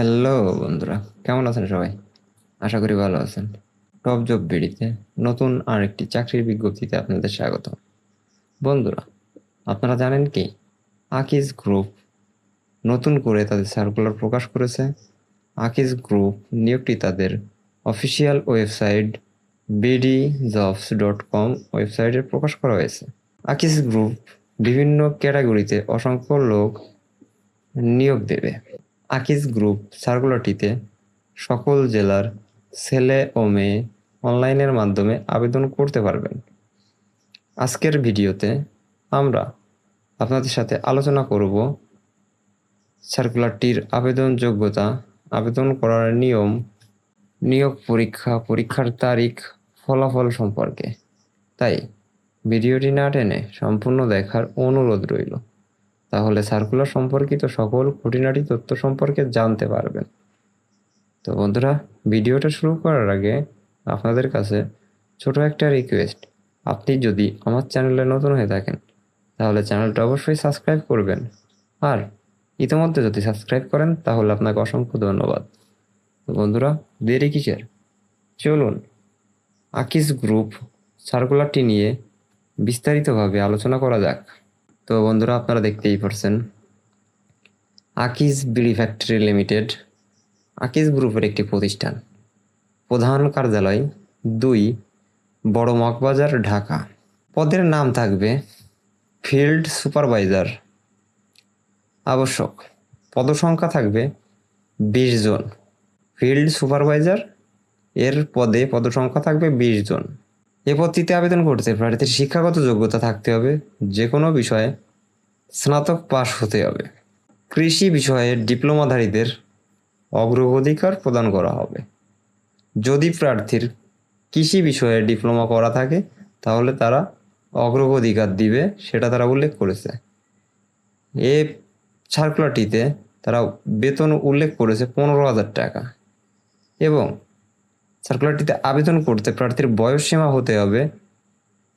Hello বন্ধুরা, কেমন আছেন সবাই? আশা করি ভালো আছেন। টপ জব বিডিতে নতুন আরেকটি চাকরির বিজ্ঞপ্তিতে আপনাদের স্বাগত বন্ধুরা, আপনারা জানেন কি? আকিজ গ্রুপ নতুন করে তাদের সার্কুলার প্রকাশ করেছে। আকিজ গ্রুপ নিয়োগটি তাদের official website BD jobs dot com ওয়েবসাইটে প্রকাশ করা হয়েছে। আকিজ গ্রুপ বিভিন্ন ক্যাটাগরিতে অসংখ্য লোক নিয়োগ দেবে। আকিজ গ্রুপ সার্কুলারটিতে সকল জেলার ছেলে ও মেয়ে অনলাইনের মাধ্যমে আবেদন করতে পারবেন। আজকের ভিডিওতে আমরা আপনাদের সাথে আলোচনা করব সার্কুলারটির আবেদন যোগ্যতা, আবেদন করার নিয়ম, নিয়োগ পরীক্ষা, পরীক্ষার তারিখ, ফলাফল সম্পর্কে। তাই ভিডিওটি না টেনে সম্পূর্ণ দেখার অনুরোধ রইল। তাহলে সার্কুলার সম্পর্কিত সকল খুঁটিনাটি তথ্য সম্পর্কে জানতে পারবেন। তো বন্ধুরা, ভিডিওটা শুরু করার আগে আপনাদের কাছে ছোট একটা রিকোয়েস্ট আপনি যদি আমার চ্যানেলে নতুন হয়ে থাকেন, তাহলে চ্যানেলটা অবশ্যই সাবস্ক্রাইব করবেন। আর ইতিমধ্যে যদি সাবস্ক্রাইব করেন, তাহলে আপনাকে অসংখ্য ধন্যবাদ। তো বন্ধুরা, দেরি কিসের? চলুন আকিস গ্রুপ সার্কুলারটি নিয়ে বিস্তারিতভাবে আলোচনা করা যাক। তো বন্ধুরা, আপনারা দেখতেই পারছেন। আকিজ বিড়ি ফ্যাক্টরি লিমিটেড, আকিজ গ্রুপের একটি প্রতিষ্ঠান। প্রধান কার্যালয় দুই, বড় মকবাজার ঢাকা। পদের নাম থাকবে ফিল্ড সুপারভাইজার আবশ্যক। পদসংখ্যা থাকবে বিশ জন। ফিল্ড সুপারভাইজার, এর পদে পদসংখ্যা থাকবে বিশ জন। এ পদটিতে আবেদন করতে প্রার্থীর শিক্ষাগত যোগ্যতা থাকতে হবে যে কোনো বিষয়ে স্নাতক পাশ হতে হবে। কৃষি বিষয়ে ডিপ্লোমাধারীদের অগ্রাধিকার প্রদান করা হবে। যদি প্রার্থীর কৃষি বিষয়ে ডিপ্লোমা করা থাকে, তাহলে তারা অগ্রাধিকার দিবে, সেটা তারা উল্লেখ করেছে। এ সার্কুলারটিতে তারা বেতন উল্লেখ করেছে পনেরো হাজার টাকা। এবং সার্কুলারটিতে আবেদন করতে প্রার্থীর বয়স সীমা হতে হবে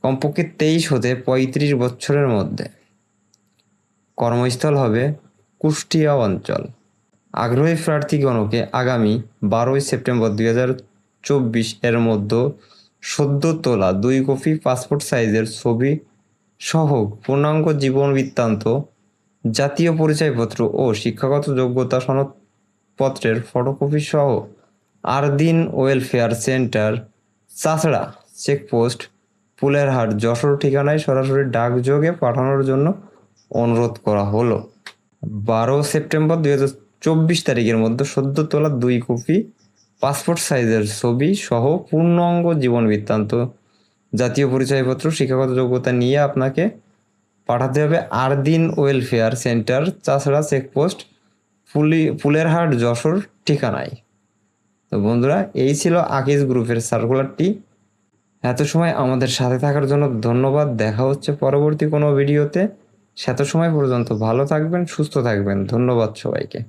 কমপক্ষে তেইশ হতে পঁয়ত্রিশ বছরের মধ্যে। কর্মস্থল হবে কুষ্টিয়া অঞ্চল। আগ্রহী প্রার্থীগণকে আগামী বারোই সেপ্টেম্বর দুই হাজার চব্বিশ এর মধ্যে সদ্য তোলা দুই কপি পাসপোর্ট সাইজের ছবি সহ পূর্ণাঙ্গ জীবন বৃত্তান্ত, জাতীয় পরিচয়পত্র ও শিক্ষাগত যোগ্যতা সনদপত্রের ফটোকপি সহ Ardin welfare centre Chasra checkpost, Pulerhat Jessore ঠিকানায় সরাসরি ডাকযোগে পাঠানোর জন্য অনুরোধ করা হলো। বারো সেপ্টেম্বর দুই হাজার চব্বিশ তারিখের মধ্যে সদ্য তোলা দুই কপি, পাসপোর্ট সাইজের ছবি সহ পূর্ণাঙ্গ জীবন বৃত্তান্ত, জাতীয় পরিচয়পত্র, শিক্ষাগত যোগ্যতা নিয়ে আপনাকে পাঠাতে হবে Ardin welfare centre Chasra checkpost, পুলি, পুলেরহাট যশোর ঠিকানায়। তো বন্ধুরা, এই ছিল আকিজ গ্রুপের সার্কুলারটি এত সময় আমাদের সাথে থাকার জন্য ধন্যবাদ। দেখা হচ্ছে পরবর্তী কোনো ভিডিওতে। সেত সময় পর্যন্ত ভালো থাকবেন, সুস্থ থাকবেন। ধন্যবাদ সবাইকে।